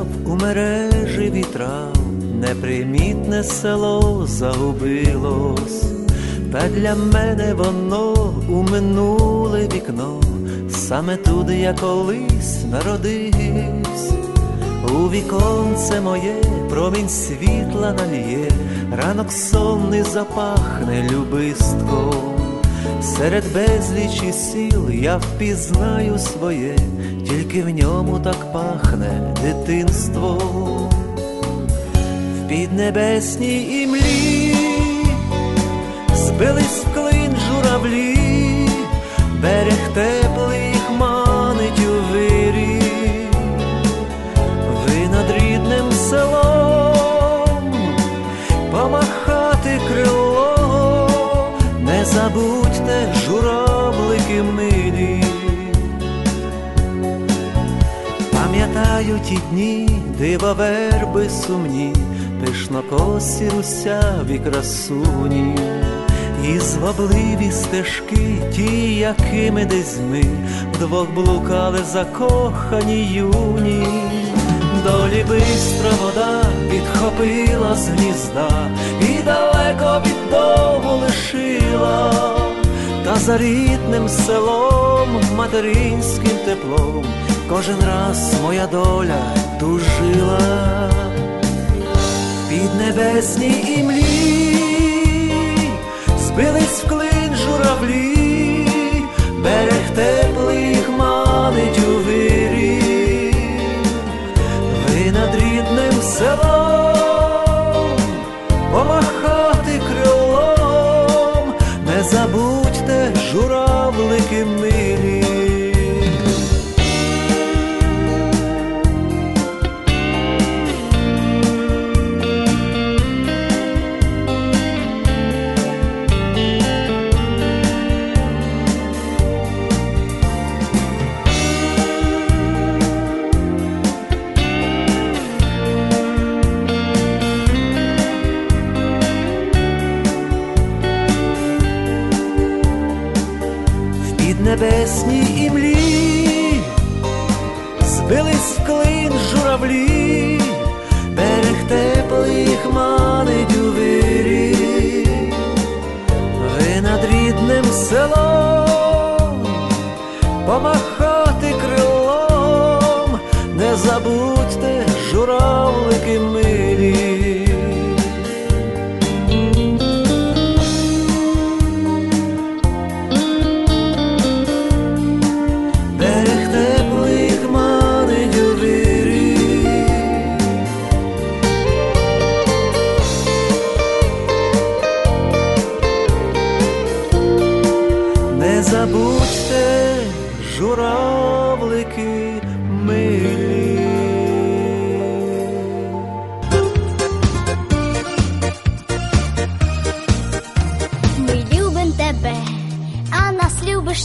заграв у мережі вітрав, непримітне село загубилось, та для мене воно у минуле вікно, саме туди я колись народився. У віконце моє промінь світла наліє, ранок сонний запахне любистком. Серед безлічі сіл я впізнаю своє, тільки в ньому так пахне дитинство. В піднебесній імлі збились в клин журавлі, берег теплий їх манить у вирі. Ви над рідним селом помахати крило, не забудьте журавлики милі. Пам'ятаю ті дні, дива верби сумні, пишнокосі русяві красуні, і звабливі стежки, ті, якими десь ми вдвох блукали закохані юні. Долі бистра вода підхопила з гнізда і далеко від дому лишила, та за рідним селом, материнським теплом, кожен раз моя доля тужила. Під небесні імлі, збились в клин журавлі, берег теплих манить у в піднебесній імлі, збились в клин журавлі, берег теплих манить у вирі, ви над рідним селом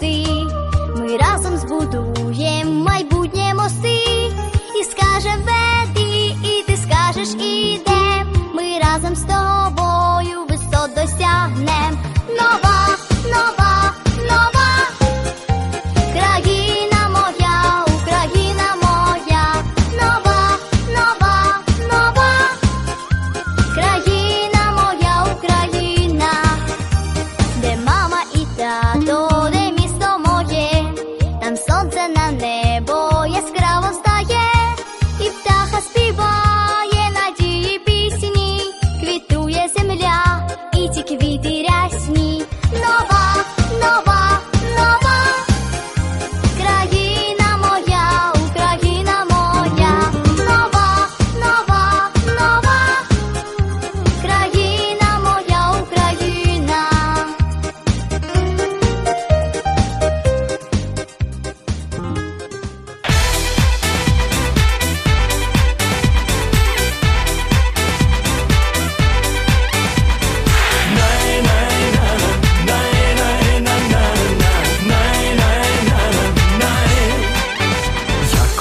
the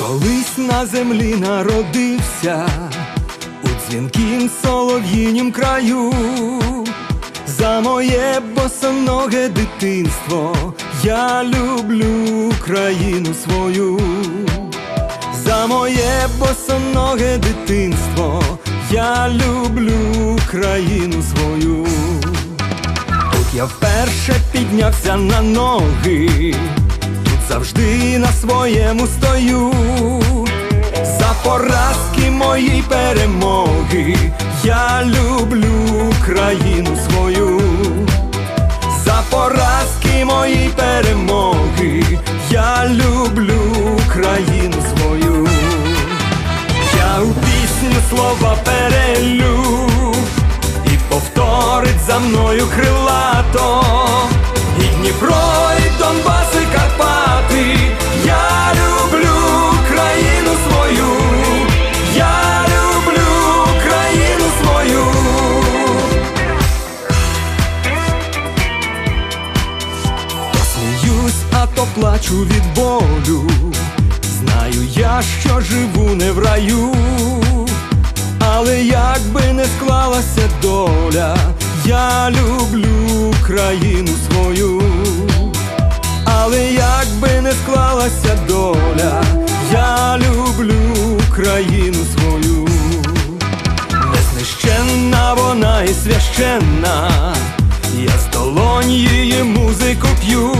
колись на землі народився у дзвінкім солов'їнім краю. За моє босоноге дитинство я люблю країну свою. за моє босоноге дитинство. Я люблю країну свою. Тут я вперше піднявся на ноги, завжди на своєму стою. За поразки мої перемоги, я люблю країну свою. За поразки мої перемоги, я люблю країну свою. Я у пісню слова перелю і повторить за мною крилато. І Дніпро, і Донбас, країну свою. Незнищенна вона і священна, я з долонь її музику п'ю,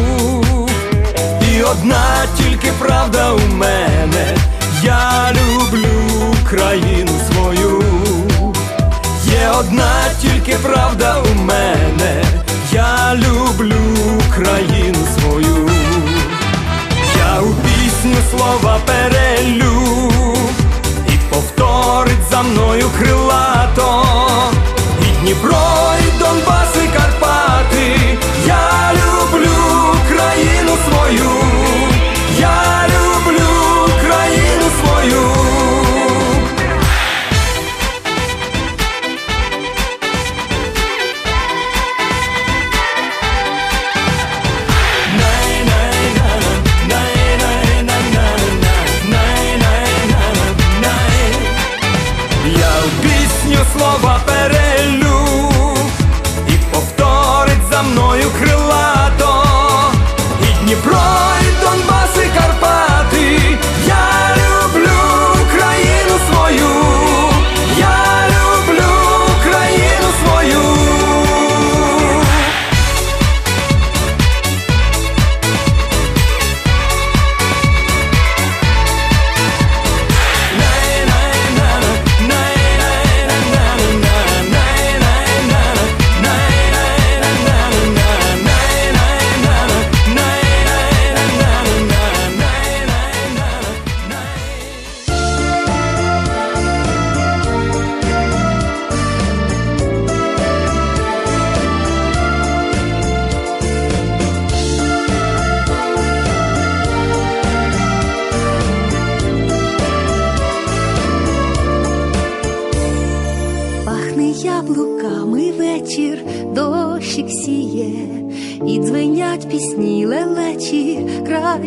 і одна тільки правда у мене, я люблю країну свою, є одна тільки правда у мене,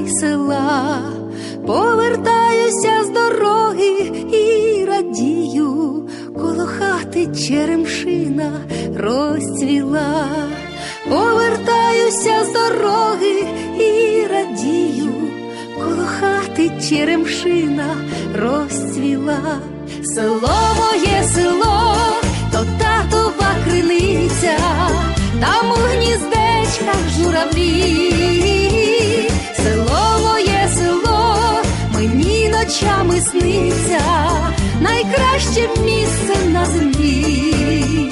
край села. Повертаюся з дороги і радію, коло хати черемшина розцвіла. Повертаюся з дороги і радію, коло хати черемшина розцвіла. Село моє село, то татова криниця, там у гніздечках журавлі. Ночами сниться, найкраще місце на землі.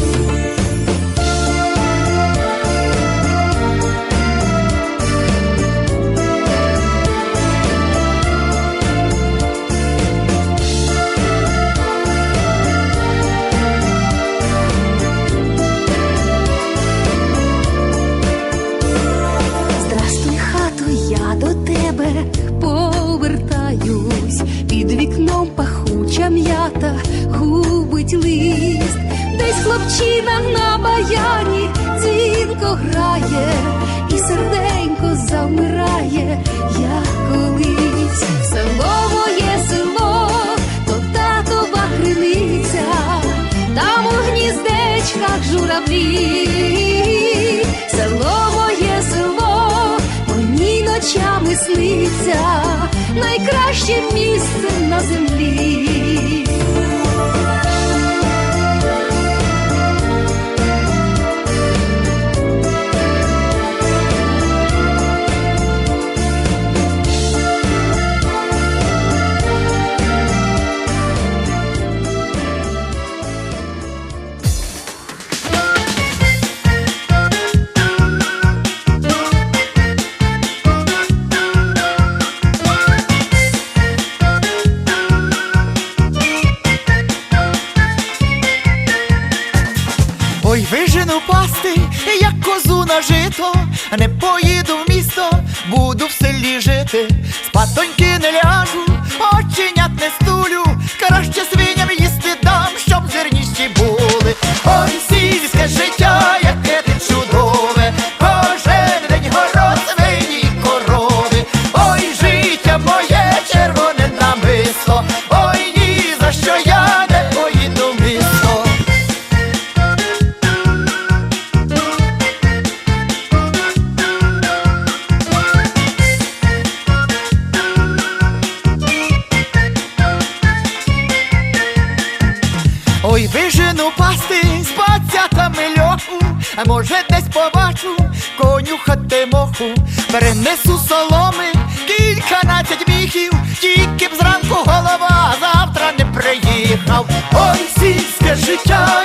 Губить лист, десь хлопчина на баяні дзвінко грає, і серденько завмирає, як колись. Село моє село, то татова криниця, там у гніздечках журавлі. Село моє село, мені ночами сниться, найкраще місце на землі. Жито, не поїду в місто, буду в селі жити, спатоньки не ляжу, оченят не стулю, краще свиням їсти дам, щоб зерніші були. Ой, сільське життя, а може десь побачу конюхати моху, перенесу соломи, кільканадцять міхів, тільки б зранку голова завтра не приїхав. Ой, сільське життя,